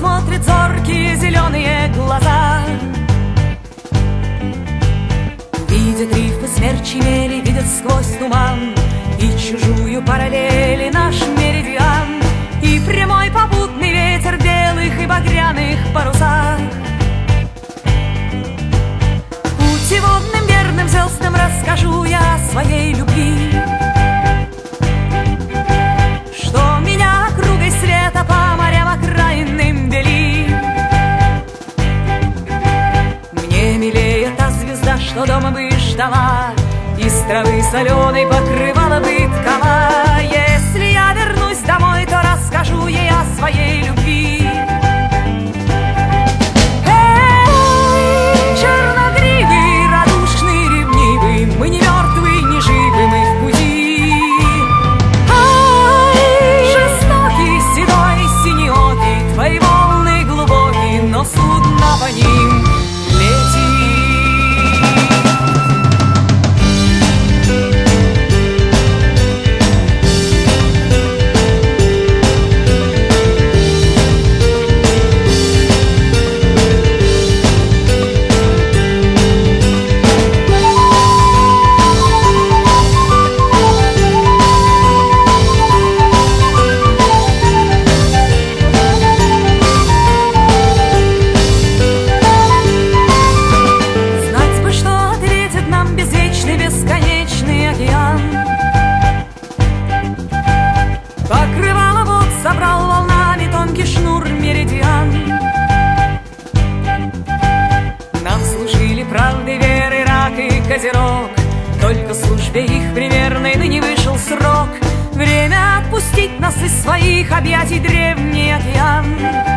смотрит зоркие зеленые глаза. Видит рифы, смерчи, мели, видят сквозь туман И чужую параллели наш меридиан. И прямой попутный ветер белых и багряных парусах. Путеводным верным звездам расскажу я о своей что дома бы ждала. Из травы соленой покрывала бы козерог Только службе их примерной ныне вышел срок. Время отпустить нас из своих объятий древний океан